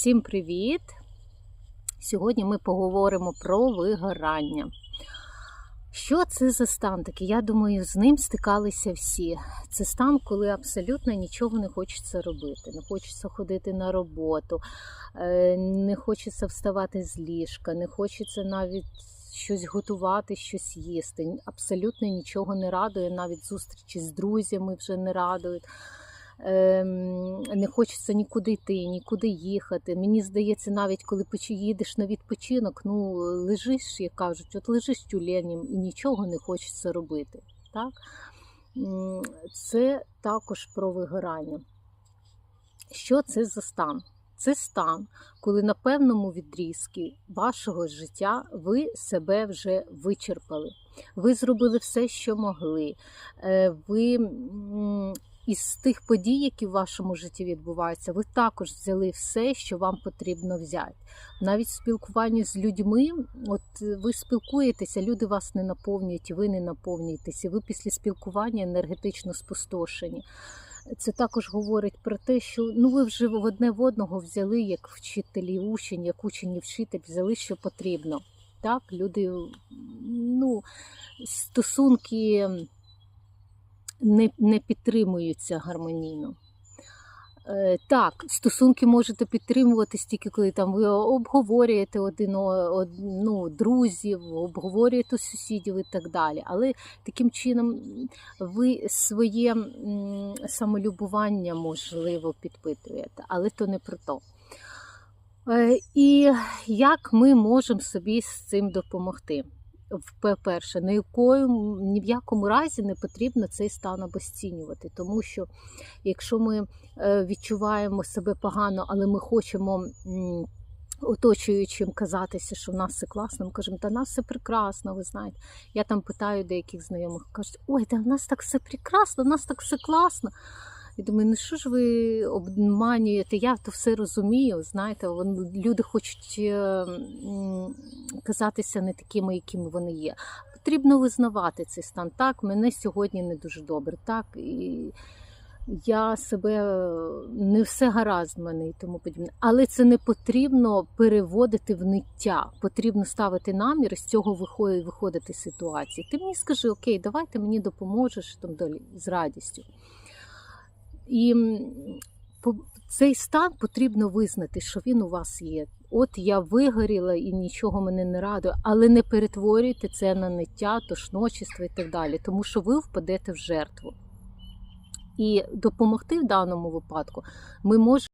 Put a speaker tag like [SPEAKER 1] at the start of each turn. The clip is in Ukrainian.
[SPEAKER 1] Всім привіт! Сьогодні ми поговоримо про вигорання. Що це за стан такий? Я думаю, з ним стикалися всі. Це стан, коли абсолютно нічого не хочеться робити. Не хочеться ходити на роботу, е, не хочеться вставати з ліжка, не хочеться навіть щось готувати, щось їсти. Абсолютно нічого не радує, навіть зустрічі з друзями вже не радують. Ем, Не хочеться нікуди йти, нікуди їхати. Мені здається, навіть коли їдеш на відпочинок, ну лежиш, як кажуть, от лежиш тюленем і нічого не хочеться робити. Так? Це також про вигорання. Що це за стан? Це стан, коли на певному відрізку вашого життя ви себе вже вичерпали. Ви зробили все, що могли. Е, Ви із тих подій, які в вашому житті відбуваються, ви також взяли все, що вам потрібно взяти. Навіть в спілкуванні з людьми, от ви спілкуєтеся, люди вас не наповнюють, ви не наповнюєтеся. Ви після спілкування енергетично спустошені. Це також говорить про те, що ну ви вже в одне в одного взяли як вчитель і учень, як учень і вчитель, взяли, що потрібно. Так, люди, ну, стосунки не, не підтримуються гармонійно. Е, Так, стосунки можете підтримувати стільки, коли там ви обговорюєте один ну, друзів, обговорюєте сусідів і так далі. Але таким чином ви своє самолюбування, можливо, підпитуєте, але то не про то. Е, І як ми можемо собі з цим допомогти? Ні в, якому, ні в якому разі не потрібно цей стан обесцінювати, тому що якщо ми е, відчуваємо себе погано, але ми хочемо оточуючим казатися, що в нас все класно, ми кажемо, та в нас все прекрасно, ви знаєте. Я там питаю деяких знайомих, кажуть, ой, та в нас так все прекрасно, в нас так все класно. І думаю, ну що ж ви обманюєте? Я то все розумію. Знаєте, люди хочуть е, казатися не такими, якими вони є. Потрібно визнавати цей стан. Так, мене сьогодні не дуже добре. Так, і я себе не все гаразд в мене і тому подібне. Але це не потрібно переводити в ниття. Потрібно ставити намір з цього виходить виходити з ситуації. Ти мені скажи, окей, давай ти мені допоможеш там далі з радістю. І цей стан потрібно визнати, що він у вас є. От я вигоріла і нічого мене не радує, але не перетворюйте це на ниття, тошночіство і так далі, тому що ви впадете в жертву. І допомогти в даному випадку ми можемо.